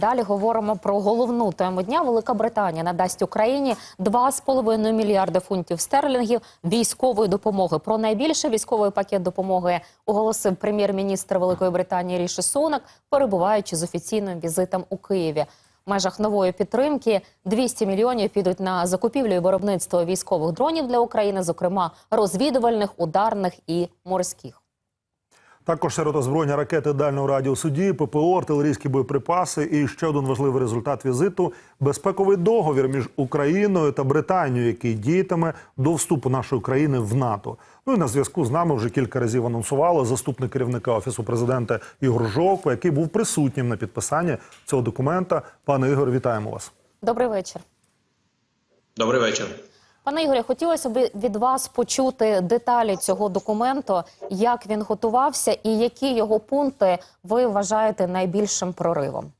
Далі говоримо про головну тему дня. Велика Британія надасть Україні 2,5 мільярди фунтів стерлінгів військової допомоги. Про найбільший військовий пакет допомоги оголосив прем'єр-міністр Великої Британії Ріші Сунак, перебуваючи з офіційним візитом у Києві. В межах нової підтримки 200 мільйонів підуть на закупівлю і виробництво військових дронів для України, зокрема розвідувальних, ударних і морських. Також серед озброєння ракети дальнього радіусу дії, ППО, артилерійські боєприпаси і ще один важливий результат візиту безпековий договір між Україною та Британією, який діятиме до вступу нашої країни в НАТО. Ну і на зв'язку з нами вже кілька разів анонсували заступник керівника офісу президента Ігор Жовко, який був присутнім на підписанні цього документа. Пане Ігор, вітаємо вас. Добрий вечір. Добрий вечір. Пане Ігорі, хотілося б від вас почути деталі цього документу, як він готувався і які його пункти ви вважаєте найбільшим проривом.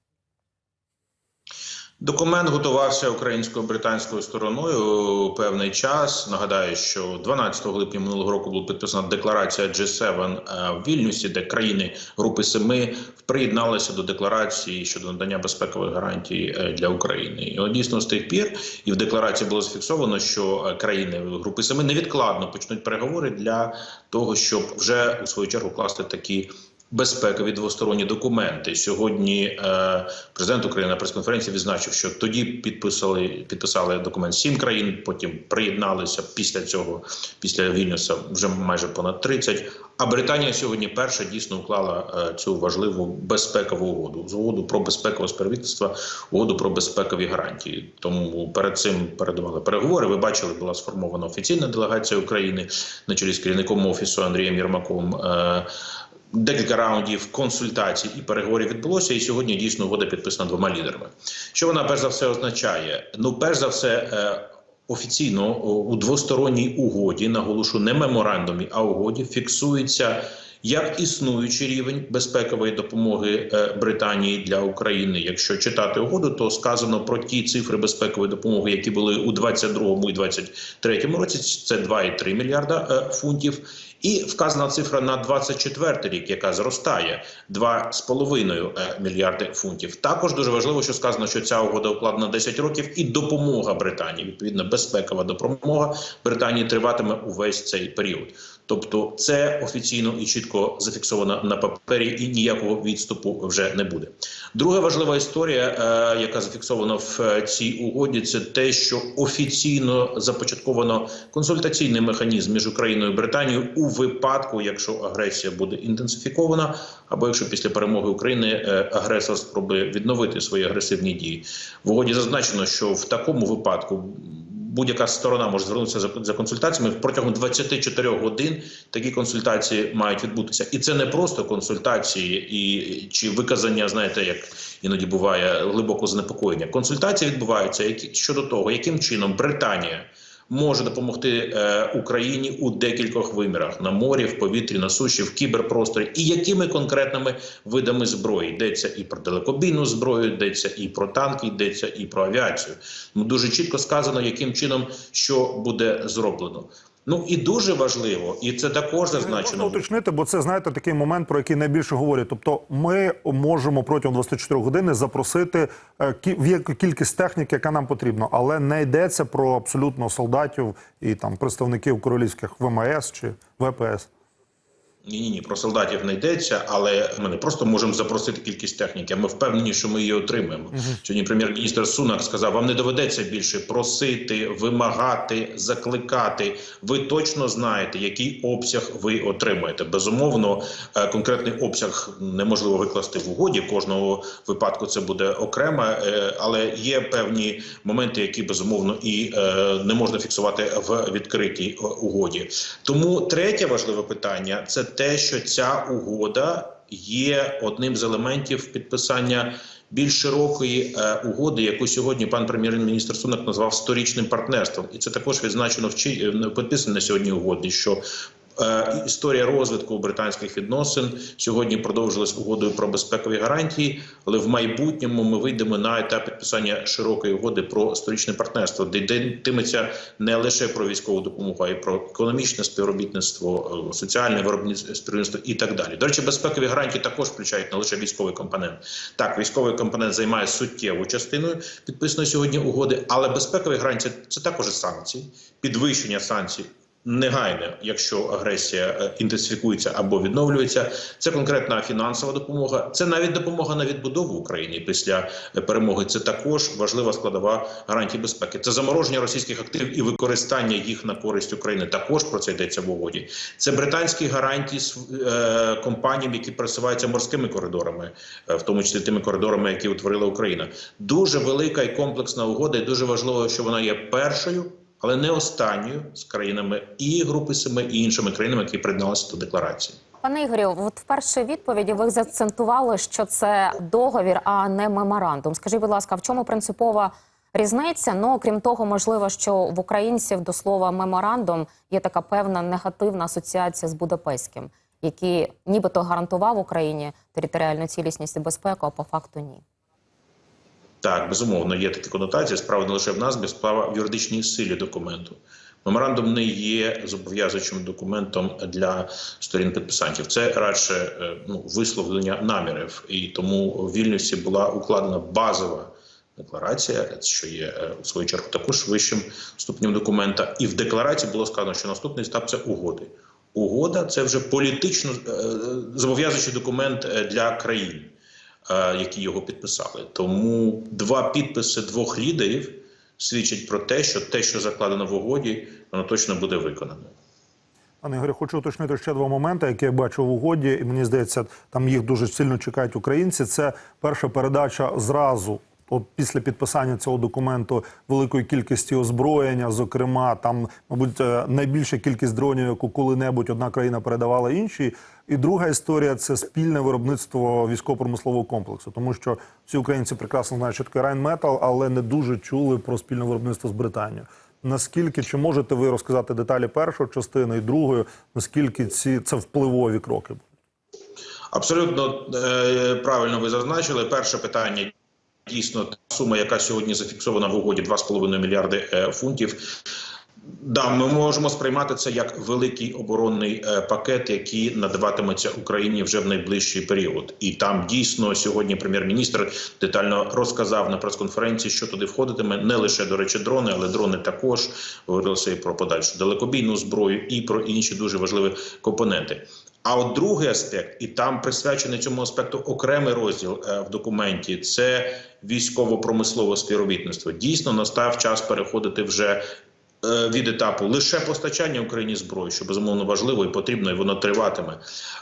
Документ готувався українською британською стороною певний час. Нагадаю, що 12 липня минулого року була підписана декларація G7 в Вільнюсі, де країни Групи Семи приєдналися до декларації щодо надання безпекових гарантій для України. І от дійсно з тих пір і в декларації було зафіксовано, що країни Групи Семи невідкладно почнуть переговори для того, щоб вже у свою чергу класти такі. Безпекові двосторонні документи сьогодні. Е, президент України на прес-конференції відзначив, що тоді підписали підписали документ сім країн. Потім приєдналися після цього, після Вільнюса вже майже понад 30. А Британія сьогодні перша дійсно уклала е, цю важливу безпекову угоду з угоду про безпекове співробітництво, угоду про безпекові гарантії. Тому перед цим передавали переговори. Ви бачили, була сформована офіційна делегація України на чолі з керівником офісу Андрієм Єрмаком. Е, Декілька раундів консультацій і переговорів відбулося, і сьогодні дійсно угода підписана двома лідерами. Що вона перш за все означає? Ну, перш за все, е, офіційно у двосторонній угоді, наголошу, не меморандумі, а угоді фіксується як існуючий рівень безпекової допомоги Британії для України. Якщо читати угоду, то сказано про ті цифри безпекової допомоги, які були у 22 і 23 році. Це 2,3 мільярда фунтів. І вказана цифра на 24 рік, яка зростає 2,5 мільярди фунтів. Також дуже важливо, що сказано, що ця угода укладена 10 років, і допомога Британії, відповідно, безпекова допомога Британії триватиме увесь цей період. Тобто, це офіційно і чітко зафіксовано на папері, і ніякого відступу вже не буде. Друга важлива історія, е, яка зафіксована в цій угоді, це те, що офіційно започатковано консультаційний механізм між Україною і Британією у випадку, якщо агресія буде інтенсифікована, або якщо після перемоги України е, агресор спробує відновити свої агресивні дії. В угоді зазначено, що в такому випадку. Будь-яка сторона може звернутися за, консультаціями протягом 24 годин. Такі консультації мають відбутися, і це не просто консультації і чи виказання, знаєте, як іноді буває глибоко занепокоєння. Консультації відбуваються які щодо того, яким чином Британія може допомогти е, Україні у декількох вимірах: на морі, в повітрі, на суші, в кіберпросторі, і якими конкретними видами зброї йдеться і про далекобійну зброю, йдеться і про танки, йдеться і про авіацію. Ну дуже чітко сказано, яким чином що буде зроблено. Ну і дуже важливо, і це також зазначено. Можна уточнити, бо це знаєте такий момент, про який найбільше говорять. Тобто, ми можемо протягом 24 години запросити е, кількість техніки, яка нам потрібна, але не йдеться про абсолютно солдатів і там представників королівських ВМС чи ВПС. Ні, ні, ні, про солдатів не йдеться, але ми не просто можемо запросити кількість техніки. а Ми впевнені, що ми її отримаємо. Сьогодні прем'єр-міністр Сунак сказав: вам не доведеться більше просити, вимагати, закликати. Ви точно знаєте, який обсяг ви отримаєте. Безумовно, е, конкретний обсяг неможливо викласти в угоді. Кожного випадку це буде окремо, е, але є певні моменти, які безумовно і е, не можна фіксувати в відкритій угоді. Тому третє важливе питання це те, що ця угода є одним з елементів підписання більш широкої е, угоди, яку сьогодні пан прем'єр-міністр Сунак назвав сторічним партнерством, і це також відзначено в чи підписано на сьогодні угоди, що Е, Історія розвитку британських відносин сьогодні продовжилась угодою про безпекові гарантії, але в майбутньому ми вийдемо на етап підписання широкої угоди про сторічне партнерство, де йтиметься не лише про військову допомогу, а й про економічне співробітництво, е, соціальне виробництво і так далі. До речі, безпекові гарантії також включають не лише військовий компонент. Так, військовий компонент займає суттєву частину підписаної сьогодні угоди, але безпекові гарантії це також санкції, підвищення санкцій. Негайне, якщо агресія е, інтенсифікується або відновлюється, це конкретна фінансова допомога. Це навіть допомога на відбудову України після е, перемоги. Це також важлива складова гарантії безпеки. Це замороження російських активів і використання їх на користь України. Також про це йдеться в угоді. Це британські гарантії св- е, компаніям, які пересуваються морськими коридорами, в тому числі тими коридорами, які утворила Україна. Дуже велика і комплексна угода, і дуже важливо, що вона є першою але не останньою з країнами і Групи Семи, і іншими країнами, які приєдналися до декларації. Пане Ігорю, от в першій відповіді ви заакцентували, що це договір, а не меморандум. Скажіть, будь ласка, в чому принципова різниця? Ну, окрім того, можливо, що в українців до слова меморандум є така певна негативна асоціація з Будапештським, який нібито гарантував Україні територіальну цілісність і безпеку, а по факту ні. Так, безумовно, є такі конотації. Справа не лише в назві, справа в юридичній силі документу. Меморандум не є зобов'язуючим документом для сторін підписантів. Це радше е, ну, висловлення намірів, і тому в Вільнюсі була укладена базова декларація, що є е, в свою чергу також вищим ступенем документа. І в декларації було сказано, що наступний етап це угоди. Угода це вже політично е, зобов'язуючий документ для країн, які його підписали. Тому два підписи двох лідерів свідчать про те, що те, що закладено в угоді, воно точно буде виконано. Пане Ігорю, хочу уточнити ще два моменти, які я бачу в угоді, і мені здається, там їх дуже сильно чекають українці. Це перша передача зразу. Після підписання цього документу великої кількості озброєння, зокрема, там, мабуть, е, найбільша кількість дронів, яку коли-небудь одна країна передавала іншій. І друга історія це спільне виробництво військово-промислового комплексу, тому що всі українці прекрасно знають, що таке Райнметал, але не дуже чули про спільне виробництво з Британією. Наскільки чи можете ви розказати деталі першої частини і другої, наскільки ці це впливові кроки? Абсолютно е, правильно ви зазначили. Перше питання дійсно та сума, яка сьогодні зафіксована в угоді 2,5 мільярди е, фунтів. Да, ми можемо сприймати це як великий оборонний е, пакет, який надаватиметься Україні вже в найближчий період. І там дійсно сьогодні прем'єр-міністр детально розказав на прес-конференції, що туди входитиме не лише до речі, дрони, але дрони також говорилося і про подальшу далекобійну зброю, і про інші дуже важливі компоненти. А от другий аспект, і там присвячений цьому аспекту окремий розділ е, в документі, це військово-промислове співробітництво. Дійсно, настав час переходити вже від етапу лише постачання Україні зброї, що безумовно важливо і потрібно, і воно триватиме.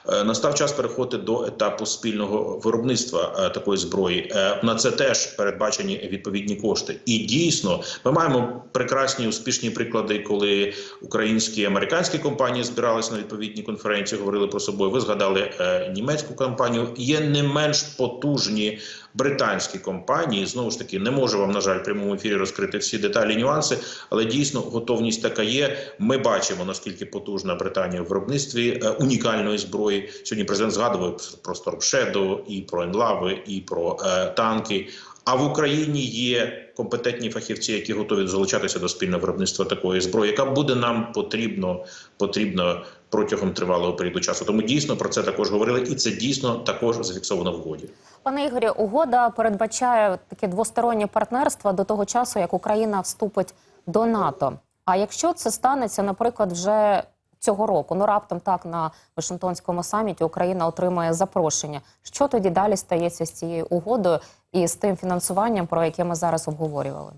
Е, Настав час переходити до етапу спільного виробництва е, такої зброї. Е, На це теж передбачені відповідні кошти. І дійсно, ми маємо прекрасні успішні приклади, коли українські і американські компанії збиралися на відповідні конференції, говорили про собою. Ви згадали е, німецьку компанію. Є не менш потужні британські компанії. Знову ж таки, не можу вам на жаль в прямому ефірі розкрити всі деталі, нюанси, але дійсно готовність така є. Ми бачимо наскільки потужна Британія в виробництві е, унікальної зброї. Сьогодні президент згадував про Storm і про Енлави, і про е, танки. А в Україні є компетентні фахівці, які готові залучатися до спільного виробництва такої зброї, яка буде нам потрібно потрібно протягом тривалого періоду часу. Тому дійсно про це також говорили, і це дійсно також зафіксовано в угоді. Пане Ігорі, угода передбачає таке двостороннє партнерство до того часу, як Україна вступить до НАТО. А якщо це станеться, наприклад, вже цього року, ну раптом так на Вашингтонському саміті Україна отримає запрошення. Що тоді далі стається з цією угодою і з тим фінансуванням, про яке ми зараз обговорювали?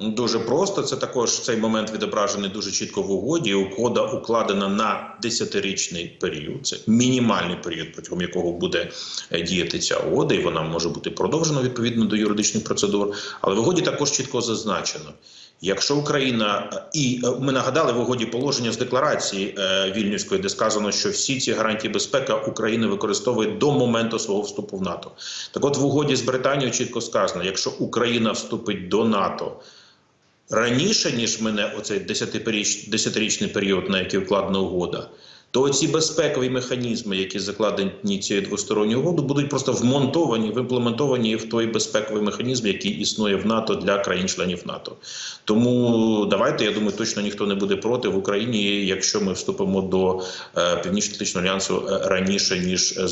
Дуже просто це також цей момент відображений дуже чітко в угоді. Угода укладена на 10-річний період. Це мінімальний період, протягом якого буде е, діяти ця угода, і вона може бути продовжена відповідно до юридичних процедур. Але в угоді також чітко зазначено. Якщо Україна і е, ми нагадали в угоді положення з декларації е, вільнюської, де сказано, що всі ці гарантії безпеки Україна використовує до моменту свого вступу в НАТО. Так, от в угоді з Британією чітко сказано: якщо Україна вступить до НАТО раніше ніж мене оцей 10-річ- 10-річний період, на який вкладена угода. То ці безпекові механізми, які закладені цією двосторонньою угодою, будуть просто вмонтовані, вимплементовані в той безпековий механізм, який існує в НАТО для країн-членів НАТО. Тому давайте, я думаю, точно ніхто не буде проти в Україні, якщо ми вступимо до е, Північно-Атлантичного альянсу е, раніше ніж е,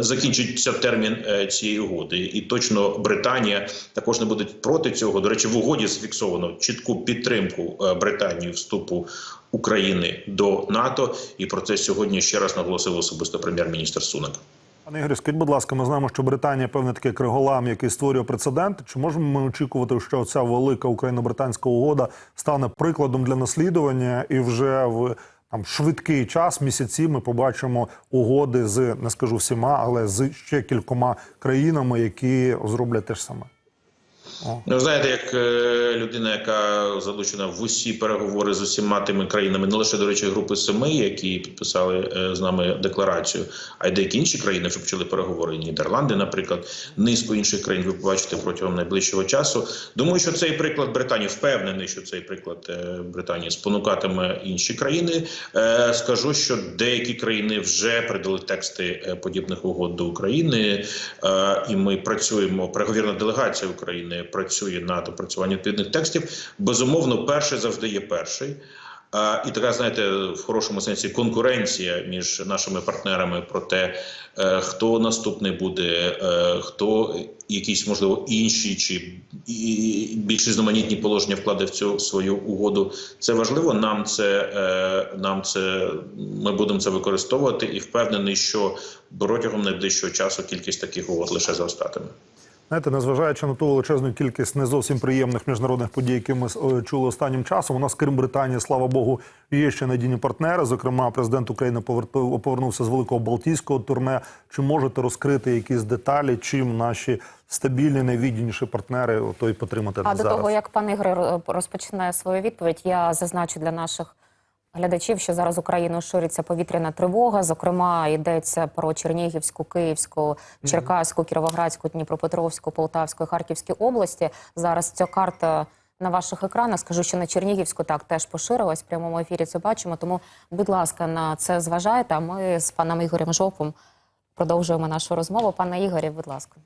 закінчиться термін цієї угоди. І точно Британія також не буде проти цього. До речі, в угоді зафіксовано чітку підтримку Британії вступу України до НАТО. І про це сьогодні ще раз наголосив особисто прем'єр-міністр Сунак. Пане Ігорю, скажіть, будь ласка, ми знаємо, що Британія певний такий криголам, який створює прецедент. Чи можемо ми очікувати, що ця велика україно-британська угода стане прикладом для наслідування, і вже в там швидкий час, місяці, ми побачимо угоди з не скажу всіма, але з ще кількома країнами, які зроблять те ж саме. Ну, знаєте, як е, людина, яка залучена в усі переговори з усіма тими країнами, не лише до речі, групи семи, які підписали е, з нами декларацію, а й деякі інші країни, що почали переговори. Нідерланди, наприклад, низку інших країн ви побачите протягом найближчого часу. Думаю, що цей приклад Британії впевнений, що цей приклад е, Британії спонукатиме інші країни. Скажу, що деякі країни вже передали тексти подібних угод до України, і ми працюємо. Переговірна делегація України працює над опрацюванням відповідних текстів. Безумовно, перший завжди є перший. А, І така, знаєте, в хорошому сенсі конкуренція між нашими партнерами про те, е, хто наступний буде, е, хто якісь можливо інші чи більш різноманітні положення вкладе в цю свою угоду. Це важливо. Нам це е, нам це ми будемо це використовувати і впевнений, що протягом найближчого часу кількість таких угод лише зростатиме. Знаєте, незважаючи на ту величезну кількість не зовсім приємних міжнародних подій, які ми е, чули останнім часом, у нас крім Британії, слава Богу, є ще надійні партнери. Зокрема, президент України повернувся з великого Балтійського турне. Чи можете розкрити якісь деталі, чим наші стабільні, найвідданіші партнери ото й потримати А до зараз? того як пан Ігор е, розпочинає свою відповідь, я зазначу для наших глядачів, що зараз Україною шириться повітряна тривога. Зокрема, йдеться про Чернігівську, Київську, Черкаську, Кіровоградську, Дніпропетровську, Полтавську і Харківську області. Зараз ця карта. На ваших екранах скажу, що на Чернігівську так теж поширилась. В прямому ефірі це бачимо. Тому, будь ласка, на це зважайте. А ми з паном Ігорем Жопом продовжуємо нашу розмову. Пане Ігорі, будь ласка.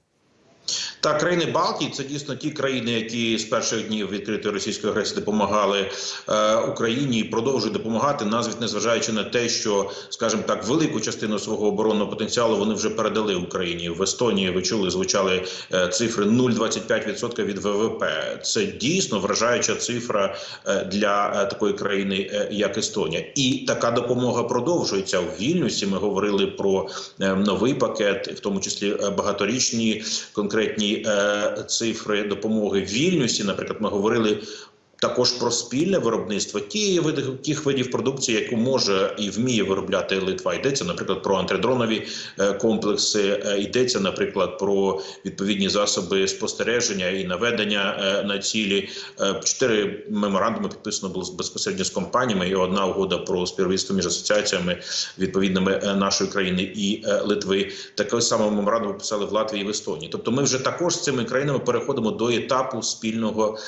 Так, країни Балтії це дійсно ті країни, які з перших днів відкритої російської агресії допомагали е, Україні і продовжують допомагати, навіть незважаючи на те, що, скажімо так, велику частину свого оборонного потенціалу вони вже передали Україні в Естонії. Ви чули, звучали е, цифри 0,25% від ВВП. Це дійсно вражаюча цифра е, для е, такої країни, е, як Естонія, і така допомога продовжується в Вільнюсі. Ми говорили про новий пакет, в тому числі багаторічні конкретні е, цифри допомоги в Вільнюсі. Наприклад, ми говорили. Також про спільне виробництво тієї види тих видів продукції, яку може і вміє виробляти Литва. Йдеться, наприклад, про антидронові е, комплекси. е, Йдеться, наприклад, про відповідні засоби спостереження і наведення е, на цілі. Чотири меморандуми підписано було безпосередньо з компаніями, і одна угода про співробітництво між асоціаціями відповідними нашої країни і Литви. Такий самий меморандум підписали в Латвії і в Естонії. Тобто, ми вже також з цими країнами переходимо до етапу спільного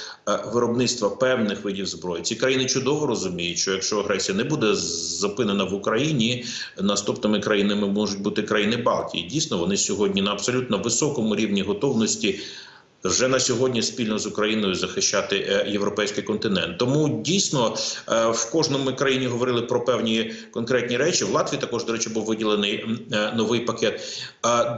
виробництва певних видів зброї. Ці країни чудово розуміють, що якщо агресія не буде зупинена в Україні, наступними країнами можуть бути країни Балтії. Дійсно, вони сьогодні на абсолютно високому рівні готовності. Вже на сьогодні спільно з Україною захищати е, європейський континент. Тому дійсно е, в кожному країні говорили про певні конкретні речі. В Латвії також, до речі, був виділений е, новий пакет.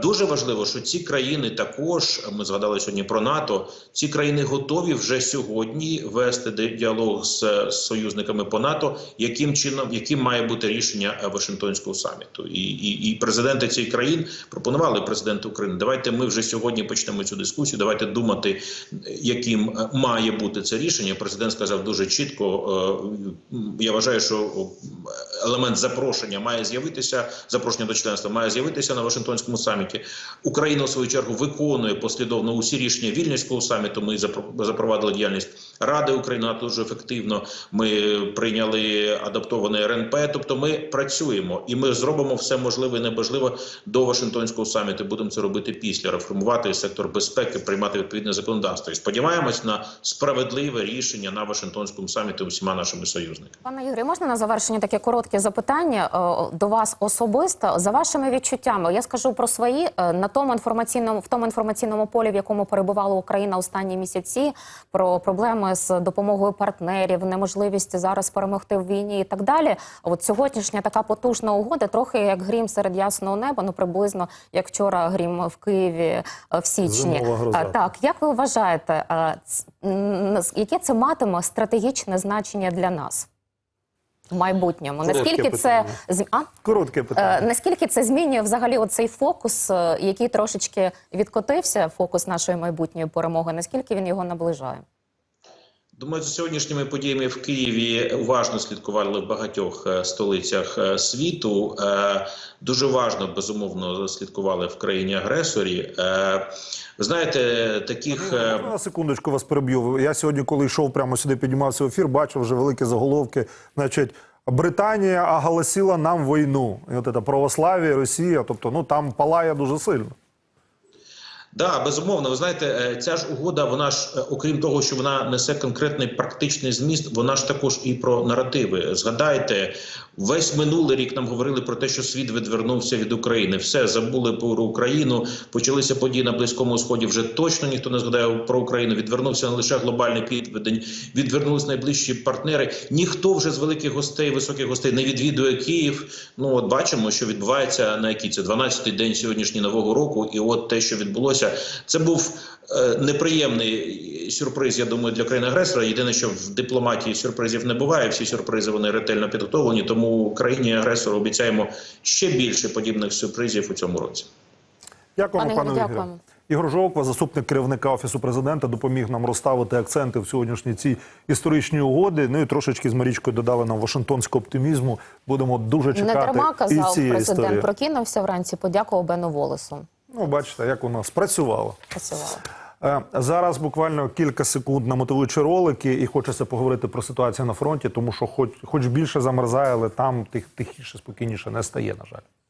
Дуже важливо, що ці країни також ми згадали сьогодні про НАТО. Ці країни готові вже сьогодні вести діалог з союзниками по НАТО, яким чином яким має бути рішення Вашингтонського саміту. І, і, і президенти цих країн пропонували президенту України. Давайте ми вже сьогодні почнемо цю дискусію. Давайте думати, яким е, має бути це рішення. Президент сказав дуже чітко. е, Я вважаю, що е, елемент запрошення має з'явитися. Запрошення до членства має з'явитися на Вашингтонському саміті. Україна у свою чергу виконує послідовно усі рішення вільнівського саміту. Ми запровадили діяльність Ради України дуже ефективно. Ми прийняли адаптований РНП. Тобто, ми працюємо і ми зробимо все можливе і неможливе до Вашингтонського саміту. Будемо це робити після реформувати сектор безпеки, приймати відповідне законодавство. І сподіваємось на справедливе рішення на Вашингтонському саміті усіма нашими союзниками. Пане Юрію, можна на завершення таке коротке запитання е, до вас особисто за вашими відчуттями? Я скажу про свої е, на тому інформаційному в тому інформаційному полі, в якому перебувала Україна останні місяці, про проблеми з допомогою партнерів, неможливість зараз перемогти в війні і так далі. От сьогоднішня така потужна угода, трохи як грім серед ясного неба, ну приблизно як вчора грім в Києві е, в січні. Гроза. Е, Так, як ви вважаєте, е, яке це матиме стратегічне значення для нас в майбутньому? Коротке Наскільки це питання. з- а? Коротке питання. наскільки це змінює взагалі оцей фокус, який трошечки відкотився, фокус нашої майбутньої перемоги? Наскільки він його наближає? Думаю, за сьогоднішніми подіями в Києві уважно слідкували в багатьох е, столицях е, світу. Е, Дуже важно, безумовно, слідкували в країні агресорі. Ви знаєте, таких Можна на секундочку вас переб'ю. Я сьогодні, коли йшов прямо сюди, піднімався в ефір, бачив вже великі заголовки. Значить, Британія оголосила нам війну. І от це православ'я, Росія, тобто ну там палає дуже сильно. Да, безумовно. Ви знаєте, е, ця ж угода, вона ж, е, окрім того, що вона несе конкретний практичний зміст, вона ж також і про наративи. Згадайте, весь минулий рік нам говорили про те, що світ відвернувся від України. Все забули про Україну. Почалися події на близькому сході. Вже точно ніхто не згадає про Україну. Відвернувся не лише глобальний підведень, відвернулись найближчі партнери. Ніхто вже з великих гостей, високих гостей не відвідує Київ. Ну от бачимо, що відбувається на який це 12-й день сьогоднішній нового року. І от те, що відбулося, це був неприємний сюрприз. Я думаю, для країни агресора. Єдине, що в дипломатії сюрпризів не буває. Всі сюрпризи вони ретельно підготовлені. Тому країні агресору обіцяємо ще більше подібних сюрпризів у цьому році. Дякуємо, Пане пане, Ігорю, Ігорю. Ігор Жовква, заступник керівника офісу президента, допоміг нам розставити акценти в сьогоднішній цій історичній угоди. Ну і трошечки з Марічкою додали нам Вашингтонського оптимізму. Будемо дуже Не чекати дарма і казав цієї президент. історії. Прокинувся вранці, подякував Бену Волесу. Ну, бачите, як воно спрацювало. Працювало. Е, Зараз буквально кілька секунд на мотивуючі ролики, і хочеться поговорити про ситуацію на фронті, тому що хоч, хоч більше замерзає, але там тих, тихіше, спокійніше не стає, на жаль.